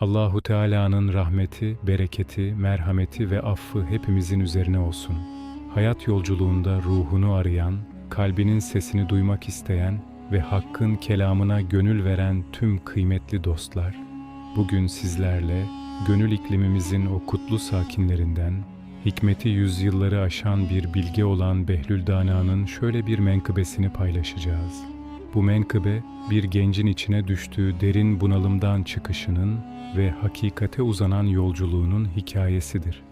Allahu Teala'nın rahmeti, bereketi, merhameti ve affı hepimizin üzerine olsun. Hayat yolculuğunda ruhunu arayan, kalbinin sesini duymak isteyen ve Hakk'ın kelamına gönül veren tüm kıymetli dostlar, bugün sizlerle gönül iklimimizin o kutlu sakinlerinden, hikmeti yüzyılları aşan bir bilge olan Behlül Dana'nın şöyle bir menkıbesini paylaşacağız. Bu menkıbe, bir gencin içine düştüğü derin bunalımdan çıkışının ve hakikate uzanan yolculuğunun hikayesidir.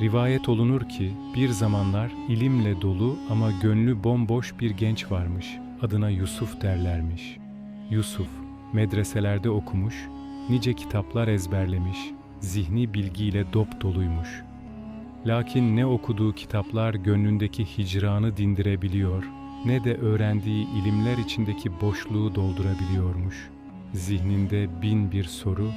Rivayet olunur ki bir zamanlar ilimle dolu ama gönlü bomboş bir genç varmış. Adına Yusuf derlermiş. Yusuf medreselerde okumuş, nice kitaplar ezberlemiş, zihni bilgiyle dop doluymuş. Lakin ne okuduğu kitaplar gönlündeki hicranı dindirebiliyor, ne de öğrendiği ilimler içindeki boşluğu doldurabiliyormuş. Zihninde bin bir soru,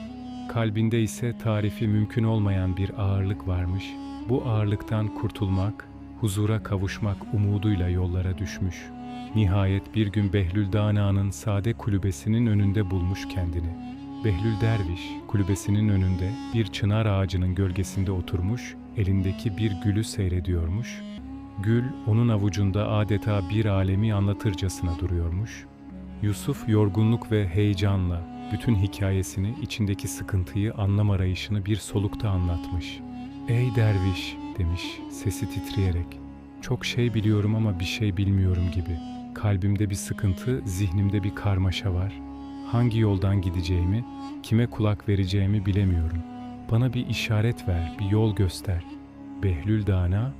kalbinde ise tarifi mümkün olmayan bir ağırlık varmış. Bu ağırlıktan kurtulmak, huzura kavuşmak umuduyla yollara düşmüş. Nihayet bir gün Behlül Dana'nın sade kulübesinin önünde bulmuş kendini. Behlül Derviş kulübesinin önünde bir çınar ağacının gölgesinde oturmuş, elindeki bir gülü seyrediyormuş. Gül onun avucunda adeta bir alemi anlatırcasına duruyormuş. Yusuf yorgunluk ve heyecanla bütün hikayesini, içindeki sıkıntıyı, anlam arayışını bir solukta anlatmış. "Ey derviş," demiş sesi titreyerek. "Çok şey biliyorum ama bir şey bilmiyorum gibi. Kalbimde bir sıkıntı, zihnimde bir karmaşa var. Hangi yoldan gideceğimi, kime kulak vereceğimi bilemiyorum. Bana bir işaret ver, bir yol göster." Behlül Dana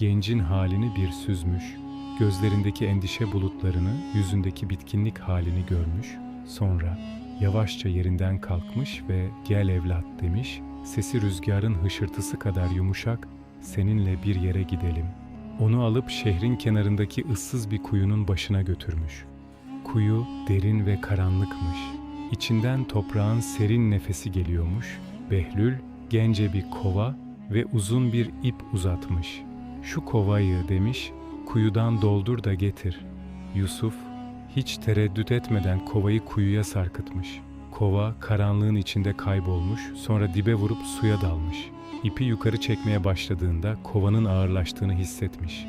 gencin halini bir süzmüş, gözlerindeki endişe bulutlarını, yüzündeki bitkinlik halini görmüş, sonra yavaşça yerinden kalkmış ve gel evlat demiş, sesi rüzgarın hışırtısı kadar yumuşak, seninle bir yere gidelim. Onu alıp şehrin kenarındaki ıssız bir kuyunun başına götürmüş. Kuyu derin ve karanlıkmış. İçinden toprağın serin nefesi geliyormuş. Behlül gence bir kova ve uzun bir ip uzatmış. Şu kovayı demiş, kuyudan doldur da getir. Yusuf hiç tereddüt etmeden kovayı kuyuya sarkıtmış. Kova karanlığın içinde kaybolmuş, sonra dibe vurup suya dalmış. İpi yukarı çekmeye başladığında kovanın ağırlaştığını hissetmiş.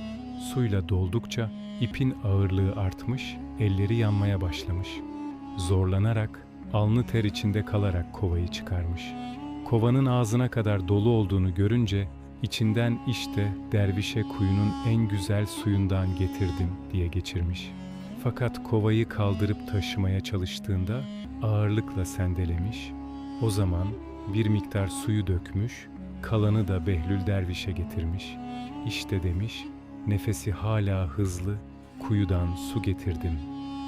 Suyla doldukça ipin ağırlığı artmış, elleri yanmaya başlamış. Zorlanarak, alnı ter içinde kalarak kovayı çıkarmış. Kovanın ağzına kadar dolu olduğunu görünce içinden işte dervişe kuyunun en güzel suyundan getirdim diye geçirmiş. Fakat kovayı kaldırıp taşımaya çalıştığında ağırlıkla sendelemiş. O zaman bir miktar suyu dökmüş, kalanı da Behlül dervişe getirmiş. İşte demiş, nefesi hala hızlı, kuyudan su getirdim.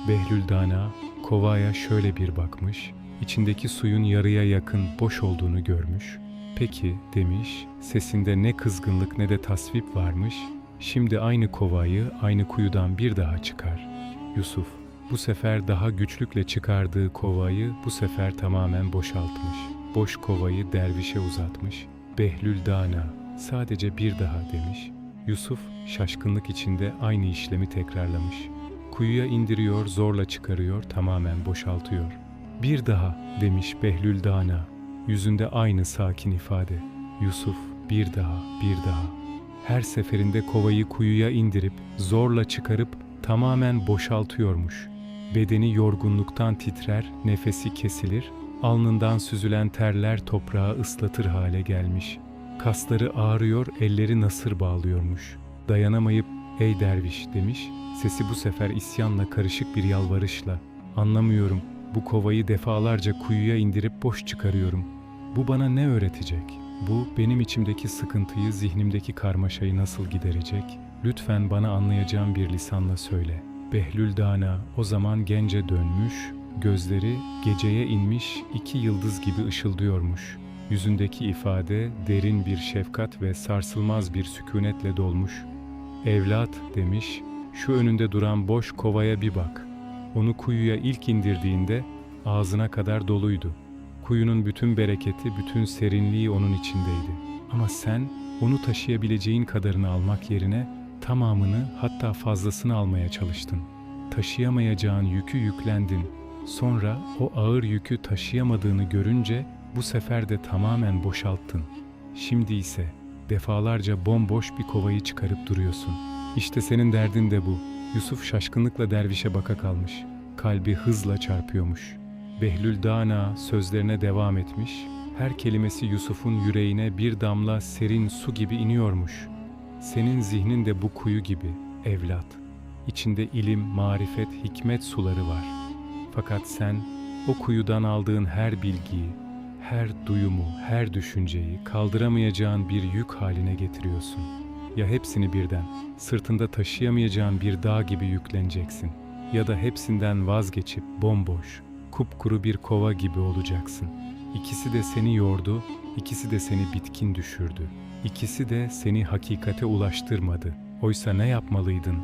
Behlül Dana kovaya şöyle bir bakmış, içindeki suyun yarıya yakın boş olduğunu görmüş. Peki demiş, sesinde ne kızgınlık ne de tasvip varmış. Şimdi aynı kovayı aynı kuyudan bir daha çıkar. Yusuf bu sefer daha güçlükle çıkardığı kovayı bu sefer tamamen boşaltmış. Boş kovayı dervişe uzatmış. Behlül Dana sadece bir daha demiş. Yusuf şaşkınlık içinde aynı işlemi tekrarlamış. Kuyuya indiriyor, zorla çıkarıyor, tamamen boşaltıyor. Bir daha demiş Behlül Dana. Yüzünde aynı sakin ifade. Yusuf bir daha, bir daha. Her seferinde kovayı kuyuya indirip zorla çıkarıp tamamen boşaltıyormuş. Bedeni yorgunluktan titrer, nefesi kesilir, alnından süzülen terler toprağı ıslatır hale gelmiş. Kasları ağrıyor, elleri nasır bağlıyormuş. Dayanamayıp "Ey derviş" demiş. Sesi bu sefer isyanla karışık bir yalvarışla. "Anlamıyorum. Bu kovayı defalarca kuyuya indirip boş çıkarıyorum. Bu bana ne öğretecek? Bu benim içimdeki sıkıntıyı, zihnimdeki karmaşayı nasıl giderecek? Lütfen bana anlayacağım bir lisanla söyle. Behlül Dana o zaman gence dönmüş, gözleri geceye inmiş iki yıldız gibi ışıldıyormuş. Yüzündeki ifade derin bir şefkat ve sarsılmaz bir sükunetle dolmuş. Evlat demiş, şu önünde duran boş kovaya bir bak. Onu kuyuya ilk indirdiğinde ağzına kadar doluydu. Kuyunun bütün bereketi, bütün serinliği onun içindeydi. Ama sen onu taşıyabileceğin kadarını almak yerine tamamını hatta fazlasını almaya çalıştın. Taşıyamayacağın yükü yüklendin. Sonra o ağır yükü taşıyamadığını görünce Bu sefer de tamamen boşalttın. Şimdi ise defalarca bomboş bir kovayı çıkarıp duruyorsun. İşte senin derdin de bu. Yusuf şaşkınlıkla dervişe baka kalmış. Kalbi hızla çarpıyormuş. Behlül Dana sözlerine devam etmiş. Her kelimesi Yusuf'un yüreğine bir damla serin su gibi iniyormuş. Senin zihnin de bu kuyu gibi, evlat. İçinde ilim, marifet, hikmet suları var. Fakat sen o kuyudan aldığın her bilgiyi, her duyumu, her düşünceyi kaldıramayacağın bir yük haline getiriyorsun. Ya hepsini birden, sırtında taşıyamayacağın bir dağ gibi yükleneceksin. Ya da hepsinden vazgeçip bomboş, kupkuru bir kova gibi olacaksın. İkisi de seni yordu, ikisi de seni bitkin düşürdü. İkisi de seni hakikate ulaştırmadı. Oysa ne yapmalıydın?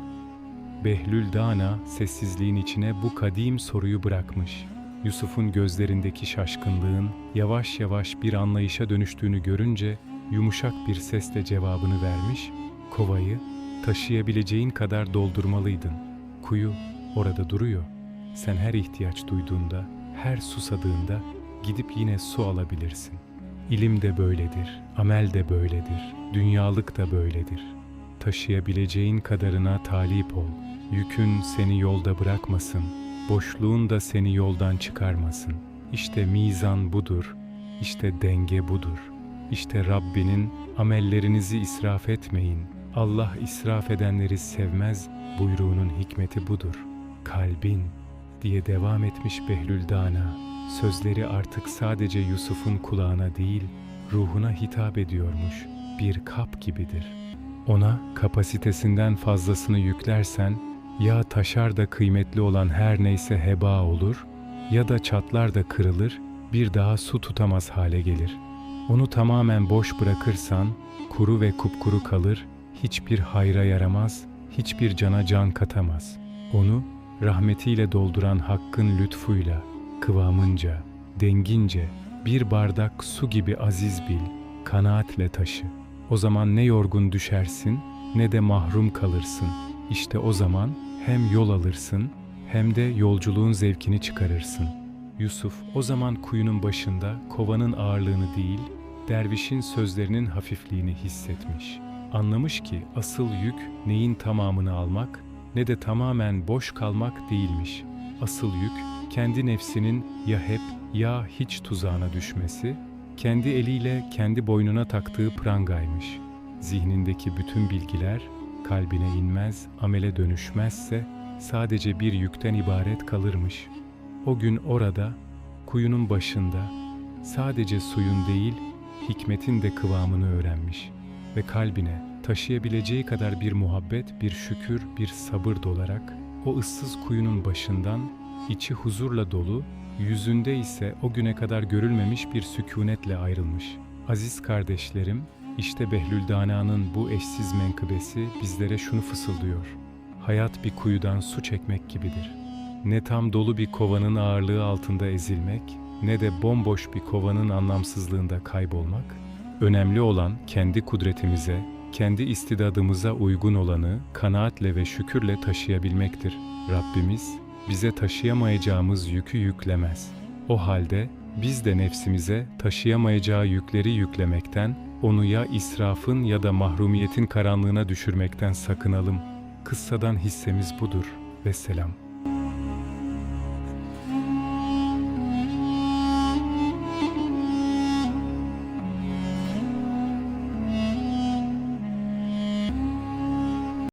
Behlül Dana sessizliğin içine bu kadim soruyu bırakmış. Yusuf'un gözlerindeki şaşkınlığın yavaş yavaş bir anlayışa dönüştüğünü görünce yumuşak bir sesle cevabını vermiş. Kovayı taşıyabileceğin kadar doldurmalıydın. Kuyu orada duruyor. Sen her ihtiyaç duyduğunda, her susadığında gidip yine su alabilirsin. İlim de böyledir, amel de böyledir, dünyalık da böyledir. Taşıyabileceğin kadarına talip ol. Yükün seni yolda bırakmasın, boşluğun da seni yoldan çıkarmasın. İşte mizan budur, işte denge budur. İşte Rabbinin amellerinizi israf etmeyin. Allah israf edenleri sevmez buyruğunun hikmeti budur. Kalbin diye devam etmiş Behlül Dana. Sözleri artık sadece Yusuf'un kulağına değil, ruhuna hitap ediyormuş. Bir kap gibidir. Ona kapasitesinden fazlasını yüklersen ya taşar da kıymetli olan her neyse heba olur ya da çatlar da kırılır, bir daha su tutamaz hale gelir. Onu tamamen boş bırakırsan kuru ve kupkuru kalır, hiçbir hayra yaramaz, hiçbir cana can katamaz. Onu rahmetiyle dolduran Hakk'ın lütfuyla, kıvamınca, dengince bir bardak su gibi aziz bil, kanaatle taşı. O zaman ne yorgun düşersin ne de mahrum kalırsın. İşte o zaman hem yol alırsın hem de yolculuğun zevkini çıkarırsın. Yusuf o zaman kuyunun başında kovanın ağırlığını değil, dervişin sözlerinin hafifliğini hissetmiş. Anlamış ki asıl yük neyin tamamını almak ne de tamamen boş kalmak değilmiş. Asıl yük kendi nefsinin ya hep ya hiç tuzağına düşmesi, kendi eliyle kendi boynuna taktığı prangaymış. Zihnindeki bütün bilgiler kalbine inmez, amele dönüşmezse sadece bir yükten ibaret kalırmış. O gün orada, kuyunun başında sadece suyun değil, hikmetin de kıvamını öğrenmiş ve kalbine taşıyabileceği kadar bir muhabbet, bir şükür, bir sabır dolarak o ıssız kuyunun başından içi huzurla dolu, yüzünde ise o güne kadar görülmemiş bir sükunetle ayrılmış. Aziz kardeşlerim, işte Behlül Dana'nın bu eşsiz menkıbesi bizlere şunu fısıldıyor. Hayat bir kuyudan su çekmek gibidir. Ne tam dolu bir kovanın ağırlığı altında ezilmek, ne de bomboş bir kovanın anlamsızlığında kaybolmak. Önemli olan kendi kudretimize, kendi istidadımıza uygun olanı kanaatle ve şükürle taşıyabilmektir. Rabbimiz bize taşıyamayacağımız yükü yüklemez. O halde biz de nefsimize taşıyamayacağı yükleri yüklemekten, onu ya israfın ya da mahrumiyetin karanlığına düşürmekten sakınalım. Kıssadan hissemiz budur. Vesselam.